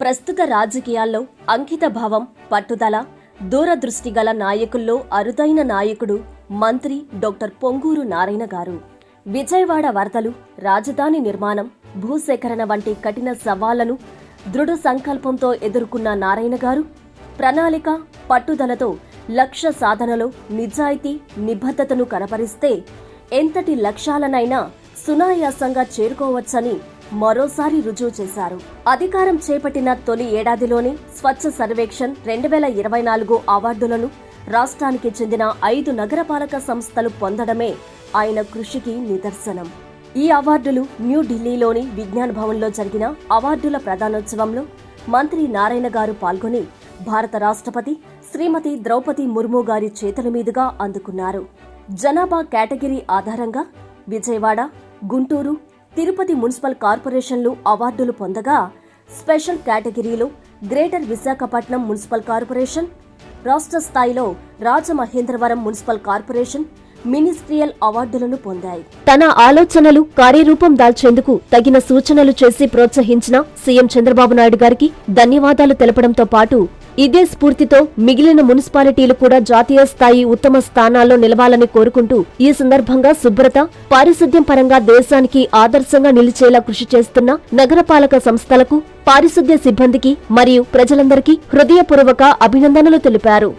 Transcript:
ప్రస్తుత రాజకీయాల్లో అంకిత భావం పట్టుదల దూరదృష్టి గల నాయకుల్లో అరుదైన నాయకుడు మంత్రి డాక్టర్ పొంగూరు నారాయణ గారు. విజయవాడ వరదలు రాజధాని నిర్మాణం భూసేకరణ వంటి కఠిన సవాళ్ళను దృఢ సంకల్పంతో ఎదుర్కొన్న నారాయణ గారు ప్రణాళిక పట్టుదలతో లక్ష్య సాధనలో నిజాయితీ నిబద్ధతను కనపరిస్తే ఎంతటి లక్ష్యాలనైనా సునాయాసంగా చేరుకోవచ్చని మరోసారి రుజువు చేశారు. అధికారం చేపట్టిన తొలి ఏడాదిలోనే స్వచ్ఛ సర్వేక్షణ్ రెండు వేల ఇరవై నాలుగు అవార్డులను రాష్ట్రానికి చెందిన ఐదు నగరపాలక సంస్థలు పొందడమే ఆయన కృషికి నిదర్శనం. ఈ అవార్డులు న్యూఢిల్లీలోని విజ్ఞాన్ భవన్లో జరిగిన అవార్డుల ప్రదానోత్సవంలో మంత్రి నారాయణ గారు పాల్గొని భారత రాష్ట్రపతి శ్రీమతి ద్రౌపది ముర్ము గారి చేతుల మీదుగా అందుకున్నారు. జనాభా కేటగిరీ ఆధారంగా విజయవాడ గుంటూరు తిరుపతి మున్సిపల్ కార్పొరేషన్లు అవార్డులు పొందగా స్పెషల్ కేటగిరీలో గ్రేటర్ విశాఖపట్నం మున్సిపల్ కార్పొరేషన్ రాష్ట్ర స్థాయిలో రాజమహేంద్రవరం మున్సిపల్ కార్పొరేషన్ మినిస్ట్రియల్ అవార్డులను పొందాయి. తన ఆలోచనలు కార్యరూపం దాల్చేందుకు తగిన సూచనలు చేసి ప్రోత్సహించిన సీఎం చంద్రబాబు నాయుడు గారికి ధన్యవాదాలు తెలపడంతో పాటు ఇదే స్ఫూర్తితో మిగిలిన మున్సిపాలిటీలు కూడా జాతీయ స్థాయి ఉత్తమ స్థానాల్లో నిలవాలని కోరుకుంటూ ఈ సందర్భంగా శుభ్రత పారిశుద్ధ్యం పరంగా దేశానికి ఆదర్శంగా నిలిచేలా కృషి చేస్తున్న నగరపాలక సంస్థలకు పారిశుద్ధ్య సిబ్బందికి మరియు ప్రజలందరికీ హృదయపూర్వక అభినందనలు తెలిపారు.